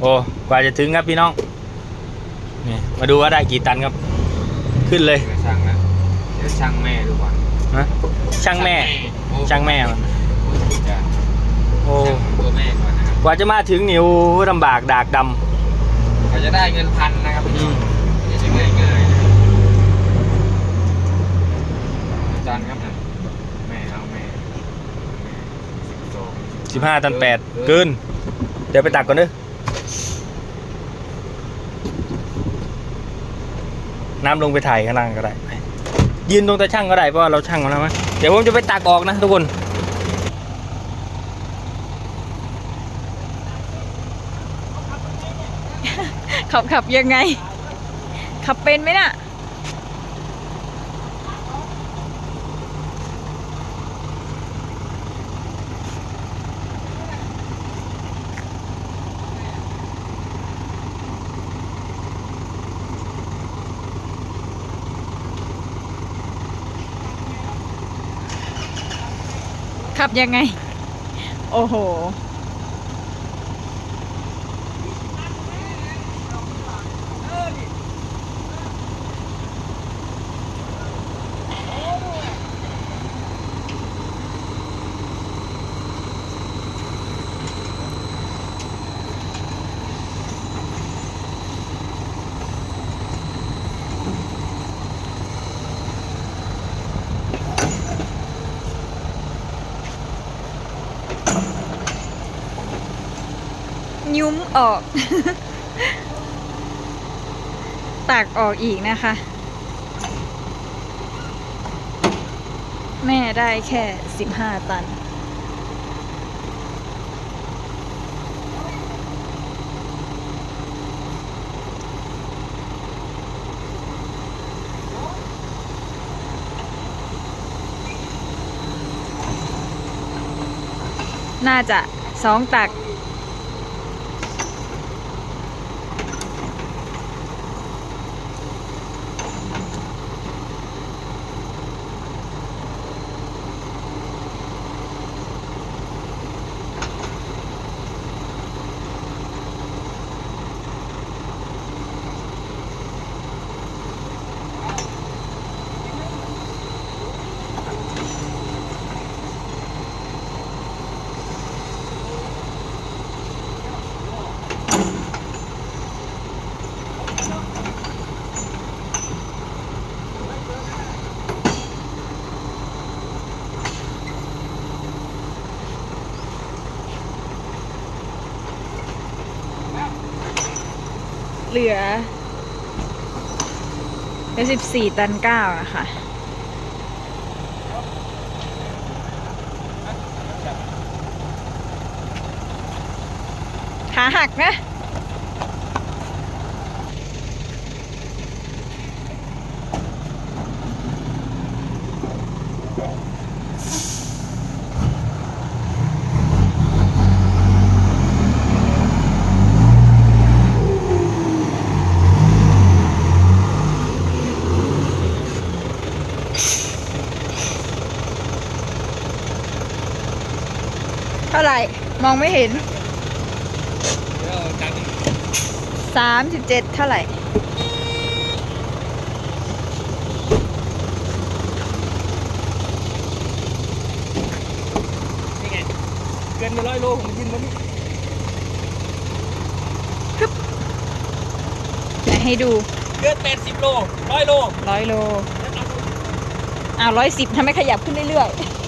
โอ้กว่าจะถึงครับพี่น้องนี่มาดูว่าได้กี่ตันครับ ขึ้นเลยไปช่างแล้วเดี๋ยวช่างแม่ดูก่อนฮะช่างแม่โอ้ช่างแม่มันจะโอ้ช่างตัวแม่ก่อนนะครับกว่าจะมาถึงนิวลำบากดากดเขาจะได้เงินพันนะครับพี่น้องอืมไม่ใช่ง่ายง่ายๆนะอาจารย์ครับนะแม่เอาแม่แม่สิบโตำสิบห้าตันแปดเกิน เดี๋ยวไปตักก่อนเด้อ น้ำลงไปถ่ายข้างล่างก็ได้ยืนตรงตาช่างก็ได้เพราะาเราช่างมาแล้วมั้ยเดี๋ยวผมจะไปตักออกนะทุกคนขับขับยังไง ขับเป็นไหมน่ะ ยังไง โอ้โห ยุ้มออก ตากออกอีกนะคะ แม่ได้แค่15ตัน น่าจะสองตัก เหลือเหลือสิบสี่ตันเก้าอะค่ะขาหักนะ เท่าไหร่ มองไม่เห็นเดี๋ยวอาจารย์สามสิบเจ็ดเท่าไหร่นี่ไงเกินไปร้อยโลผมยินวันนี้ไหนให้ดูเกินแปดสิบโลร้อยโลร้อยโลอ้าวร้อยสิบทำไมขยับขึ้นเรื่อยๆ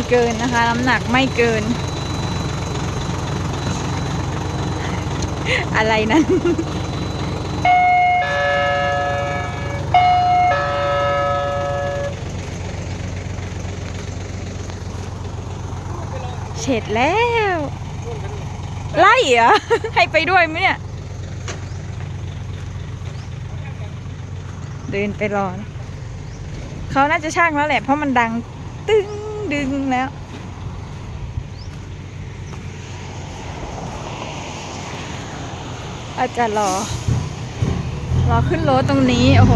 ม่เกินนะคะ น้ำหนักไม่เกิน อะไรนั้นเสร็จแล้ว ไล่เหรอ ให้ไปด้วยไหมเนี่ย เดินไปรอ เขาน่าจะช่างแล้วแหละ เพราะมันดังตึ้ง ดึงแล้ว อาจจะรอ รอขึ้นรถตรงนี้ โอ้โห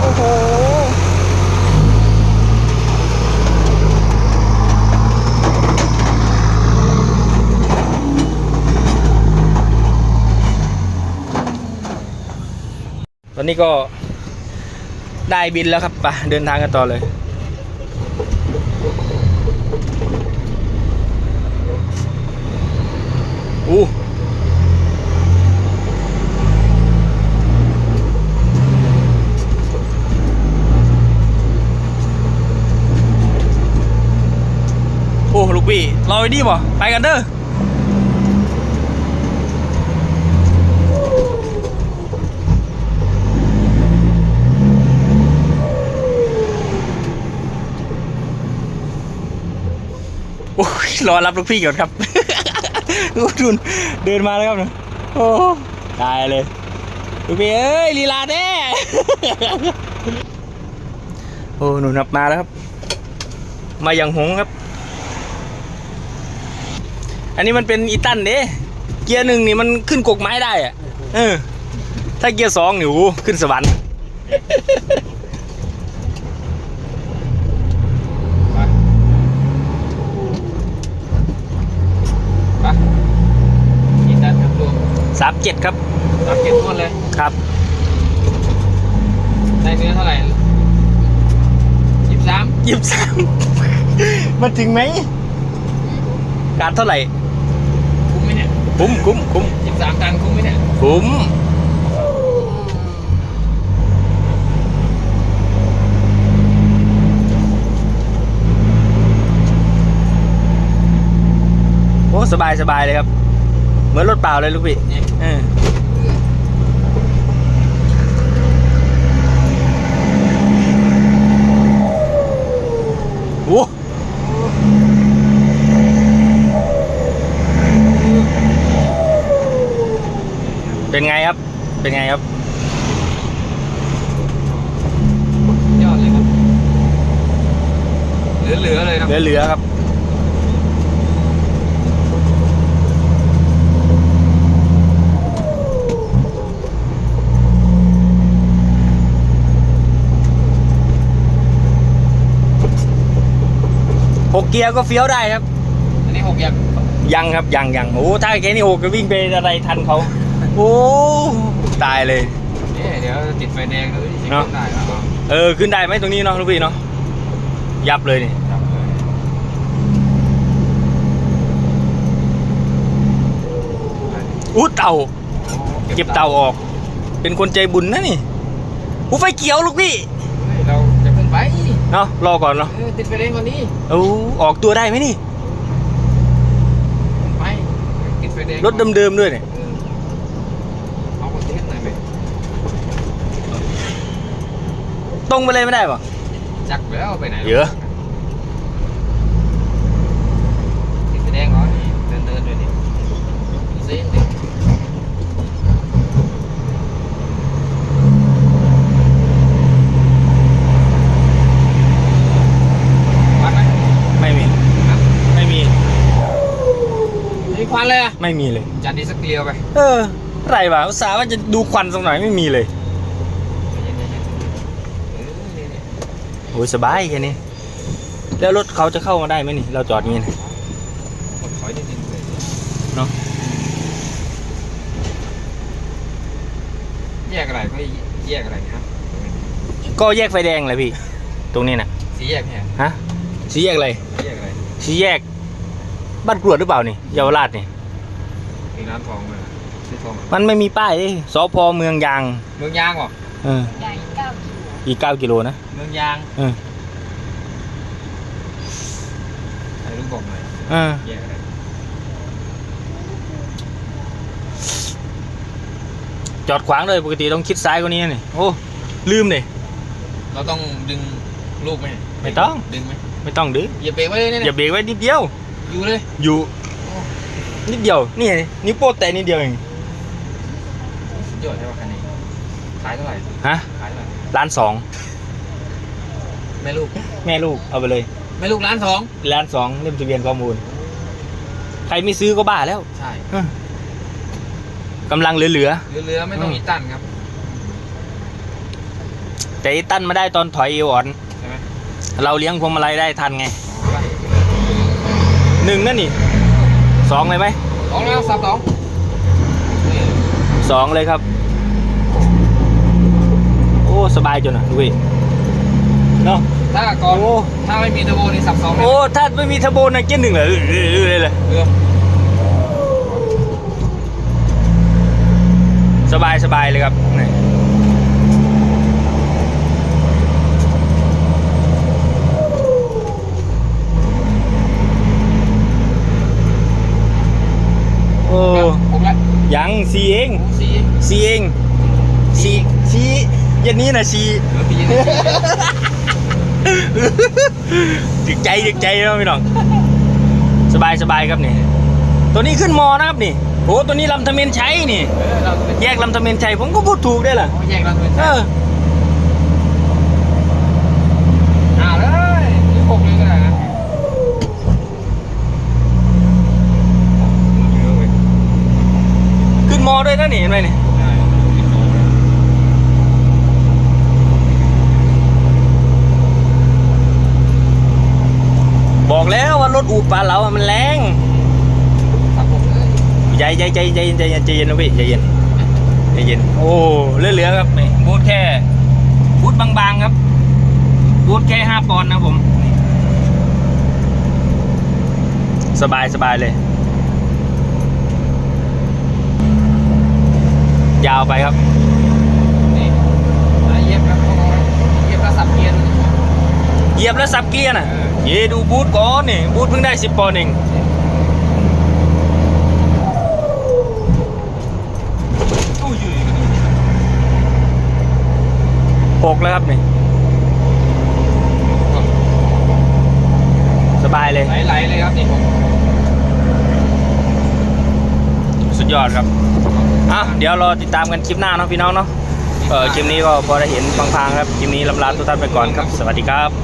โอ้โห ต อนนี้ก็ได้บินแล้วครับไปเดินทางกันต่อเลย อู้โอ้ลูกพี่รอไว้ดีบ่ไปกันเด้อ โอ้ยรอรับลูกพี่ก่อนครับลูกทุนเดินมาแล้วครับเนี่ยโอ้ตายเลยลูกพี่เอ้ยลีลาแน่โอ้หนูนับมาแล้วครับ มาอย่างหงครับ อันนี้มันเป็นอีตันเด้เกียร์หนึ่งนี่มันขึ้นกกไม้ได้อะเออ ถ้าเกียร์สองนี่โอ้ขึ้นสวรรค์ ไปไปกินด้านครับลูก สาม เจ็ดครับตามเก็บต้นเลย ครับ ได้เนื้อเท่าไหร่ยี่สิบสามยี่สิบสามมันถึงไหมการเท่าไหร่ คุ้มไหมเนี่ย คุ้มคุ้มคุ้มยี่สิบสามตันคุ้มไหมเนี่ย คุ้มโอ้สบายสบายเลยครับ เหมือนรถเปล่าเลยลูกพี่นี่เออโอ้เป็นไงครับ เป็นไงครับ ยอดเลยครับ เหลือๆเลยครับ เหลือๆครับ เกียร์ก็เฟี้ยวได้ครับ อันนี้หกอย่างยังครับยังยังโอ้ถ้าแกนี่หกก็วิ่งไปอะไรทันเขาโอ้ตายเลยนี่เดี๋ยวติดไฟแดงเลยสิเนาะขึ้นได้แล้วก็เออขึ้นได้ไหมตรงนี้เนาะลูกพี่เนาะยับเลยนี่จับเลยอู้เต่าโอ้เก็บเต่าออก เป็นคนใจบุญนะนี่อู้ไฟเขียวลูกพี่ เฮ้ยเราจะเพิ่งไป เนาะรอก่อนเนาะเออติดไฟแดงก่อนนี้โอ้ออกตัวได้ไหมนี่ไปติดไฟแดงรถเดิมๆด้วยเนี่ยเออเอาคนเทสหน่อยไหมตรงไปเลยไม่ได้ปะจักไปแล้วไปไหนเยอะ ติดไฟแดงเหรอนี่เดินเดินด้วยนี่ดูสิดิวัดไหม ไม่มี ฮะ ไม่มี มี ควันเลยอะไม่มีเลย จัดดีสักเกลียวไปเออไรวะอุตส่าห์ว่าจะดูควันสักหน่อยไม่มีเลยเย็นๆเออนี่นี่โอ้ยสบายแค่นี้ แล้วรถเขาจะเข้ามาได้ไหมนี่ เราจอดงี้นะกดถอยนิดนึงเลยเนาะแยกอะไรก็แยกอะไรครับ ก็แยกไฟแดงเลยพี่ ตรงนี้น่ะสีแยกเนี่ยฮะสีแยกอะไร แยกอะไรสีแยก บ้านกรวดหรือเปล่านี่เยาวราชนี่มีร้านทองไหมซื้อทองมันไม่มีป้ายดิสพเมืองยางเมืองยางเหรอเออใหญ่เก้ากิโลอีกเก้ากิโลนะเมืองยางเออถ่ายรูปบอกหน่อยเออแยกอะไรจอดขวางเลยปกติต้องคิดซ้ายกว่านี้นี่โอ้ลืมเลยเราต้องดึงลูกไหมไม่ต้อง ดึงไหมไม่ต้องดื้ออย่าเบรกไว้เลยเนี่ยอย่าเบรกไว้นิดเดียว อยู่เลย อยู่ นิดเดียว นี่นิ้วโป้แตะนิดเดียวเองสุดยอดใช่ป่ะคันนี้ ขายเท่าไหร่ ฮะขายเท่าไหร่ ล้านสอง แม่ลูก แม่ลูกเอาไปเลย แม่ลูกร้านสองล้านสองเล่มทะเบียนข้อมูล ใครไม่ซื้อก็บ้าแล้วใช่เออกำลังเหลือเรือๆไม่ต้องอืมอีตันครับ ๆแต่ไอ้ตั้นมาได้ตอนถอยเอวอ่อน ใช่ไหม เราเลี้ยงพวงมาลัยได้ทันไงอ๋อไป หนึ่งนั่นนี่สองเลยไหมสองแล้วสับสองนี่สองเลยครับ โอ้สบายจนอะดูดิเนาะถ้าก่อนโอ้ถ้าไม่มีเทอร์โบนี่สับสองเลยโอ้ถ้าไม่มีเทอร์โบนะเกียร์หนึ่งเลยเลยเลยเรือสบายสบายเลยครับ อ้ผมแล้วยังสีเองสีสีเองสีสีเย็นนี้นะสีเรือสีถึกใจถึกใจแล้วพี่น้องสบายสบายครับนี่ ตัวนี้ขึ้นมอนะครับนี่โอ้ตัวนี้ลำธเมนชัยนี่เออเราเป็นแยกลำธเมนชัยผมก็พูดถูกได้ล่ะอ๋อแยกเราเป็นเออ อ่าเลยนี่หกเลยก็ได้นะ ขึ้นมอด้วยนะนี่เห็นไหมนี่ ใช่ บอก แล้วว่ารถอูปลาเราอะมันแรงสับผมเลยใจใจใจใจเย็นใจเย็นใจเย็นนะพี่ใจเย็นใจเย็น โอ้เหลือๆครับนี่บูทแค่บูทบางๆครับบูทแค่ห้าปอนด์นะผมนี่สบายสบายเลย ยาวไปครับนี่อะเย็บครับเอาเอาเย็บแล้วสับเกียร์ดูเหยียบแล้วสับเกียร์น่ะ เย่ดูบูทก่อนนี่บูทเพิ่งได้สิบปอนด์เองหกแล้วครับนี่สบายเลยไหลๆเลยครับนี่ผมสุดยอดครับอะเดี๋ยวรอติดตามกันคลิปหน้าเนาะพี่น้องเนาะเออคลิปนี้ก็พอได้เห็นพังๆครับคลิปนี้ลำลาทุกท่านไปก่อนครับ สวัสดีครับ